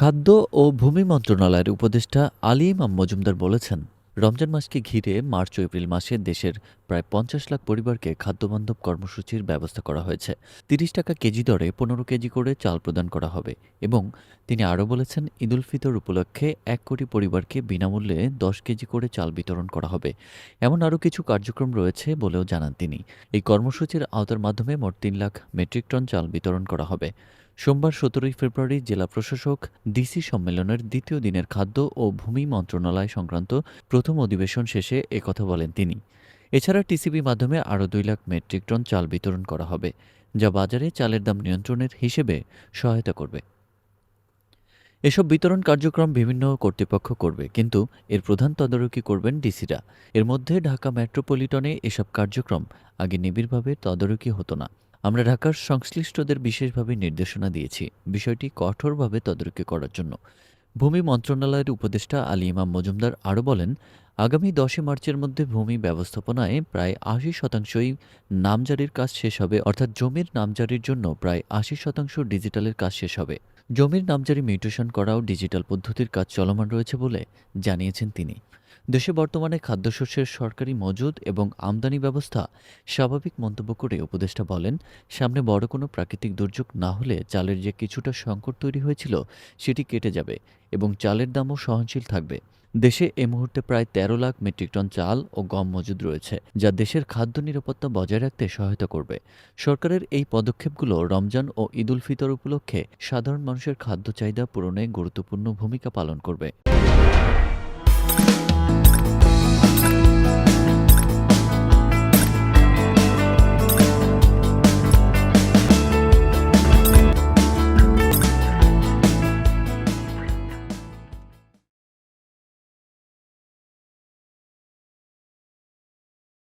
খাদ্য ও ভূমি মন্ত্রণালয়ের উপদেষ্টা আলী ইমাম মজুমদার বলেছেন, রমজান মাসকে ঘিরে মার্চ ও এপ্রিল মাসে দেশের প্রায় পঞ্চাশ লাখ পরিবারকে খাদ্যবান্ধব কর্মসূচির ব্যবস্থা করা হয়েছে। তিরিশ টাকা কেজি দরে পনেরো কেজি করে চাল প্রদান করা হবে এবং তিনি আরও বলেছেন ঈদুল ফিতর উপলক্ষে এক কোটি পরিবারকে বিনামূল্যে দশ কেজি করে চাল বিতরণ করা হবে। এমন আরও কিছু কার্যক্রম রয়েছে বলেও জানান তিনি। এই কর্মসূচির আওতার মাধ্যমে মোট তিন লাখ মেট্রিক টন চাল বিতরণ করা হবে। সোমবার সতেরোই ফেব্রুয়ারি জেলা প্রশাসক ডিসি সম্মেলনের দ্বিতীয় দিনের খাদ্য ও ভূমি মন্ত্রণালয় সংক্রান্ত প্রথম অধিবেশন শেষে একথা বলেন তিনি। এছাড়া টিসিবি মাধ্যমে আরও দুই লাখ মেট্রিক টন চাল বিতরণ করা হবে, যা বাজারে চালের দাম নিয়ন্ত্রণের হিসেবে সহায়তা করবে। এসব বিতরণ কার্যক্রম বিভিন্ন কর্তৃপক্ষ করবে, কিন্তু এর প্রধান তদারকি করবেন ডিসিরা। এর মধ্যে ঢাকা মেট্রোপলিটনে এসব কার্যক্রম আগে নিবিড়ভাবে তদারকি হতো না। আমরা ঢাকার সংশ্লিষ্টদের বিশেষভাবে নির্দেশনা দিয়েছি। বিষয়টি কঠোরভাবে তদারকি করার জন্য। ভূমি মন্ত্রণালয়ের উপদেষ্টা আলী ইমাম মজুমদার আরও বলেন, আগামী দশই মার্চের মধ্যে ভূমি ব্যবস্থাপনায় প্রায় আশি শতাংশই নামজারির কাজ শেষ হবে, অর্থাৎ জমির নামজারির জন্য প্রায় আশি শতাংশ ডিজিটালের কাজ শেষ হবে। জমির নামজারি মিউটেশন করাও ডিজিটাল পদ্ধতির কাজ চলমান রয়েছে বলে জানিয়েছেন তিনি। দেশে বর্তমানে খাদ্যশস্যের সরকারি মজুদ এবং আমদানি ব্যবস্থা স্বাভাবিক মন্তব্য করে উপদেষ্টা বলেন, সামনে বড় কোনো প্রাকৃতিক দুর্যোগ না হলে চালের যে কিছুটা সংকট তৈরি হয়েছিল সেটি কেটে যাবে এবং চালের দামও সহনশীল থাকবে। দেশে এ মুহূর্তে প্রায় তেরো লাখ মেট্রিক টন চাল ও গম মজুদ রয়েছে, যা দেশের খাদ্য নিরাপত্তা বজায় রাখতে সহায়তা করবে। সরকারের এই পদক্ষেপগুলো রমজান ও ঈদুল ফিতর উপলক্ষে সাধারণ মানুষের খাদ্য চাহিদা পূরণে গুরুত্বপূর্ণ ভূমিকা পালন করবে।